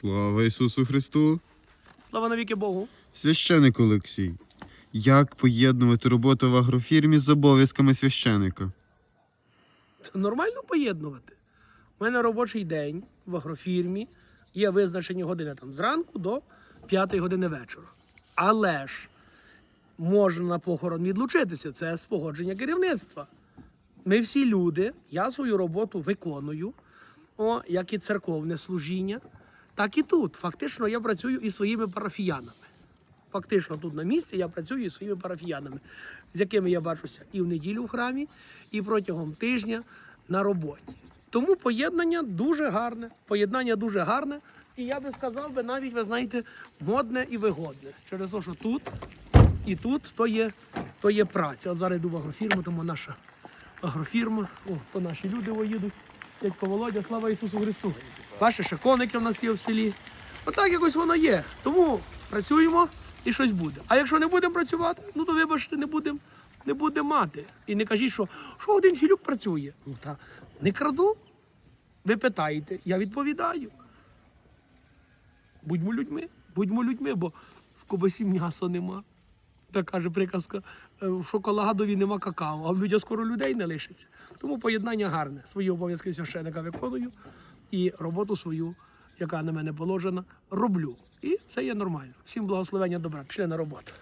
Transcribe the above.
Слава Ісусу Христу! Слава навіки Богу. Священик Олексій. Як поєднувати роботу в агрофірмі з обов'язками священика? Це нормально поєднувати. У мене робочий день в агрофірмі, є визначені години там зранку до 5 години вечора. Але ж можна на похорон відлучитися. Це спогодження керівництва. Ми всі люди, я свою роботу виконую, о, як і церковне служіння, так і тут. Фактично я працюю із своїми парафіянами. Фактично тут на місці я працюю із своїми парафіянами, з якими я бачуся і в неділю в храмі, і протягом тижня на роботі. Тому поєднання дуже гарне. Поєднання дуже гарне. І я би сказав би навіть, ви знаєте, модне і вигодне. Через те, що тут і тут то є, то є праця. От зараз йду в агрофірму, тому наша агрофірма. О, то наші люди воїдуть. Дядько Володя, слава Ісусу Христу. Бачите, ще коники в нас є в селі. Отак якось воно є. Тому працюємо і щось буде. А якщо не будемо працювати, ну то вибачте, не будемо не буде мати. І не кажіть, що, що один філюк працює. Ну та не краду. Ви питаєте, я відповідаю. Будьмо людьми, будьмо людьми, бо в кобасі м'яса нема. Так каже приказка, е, в шоколадові нема какао, а в людях скоро людей не лишиться. Тому поєднання гарне. Свої обов'язки священика виконую і роботу свою, яка на мене положена, роблю. І це є нормально. Всім благословення добра. Пішли на роботу.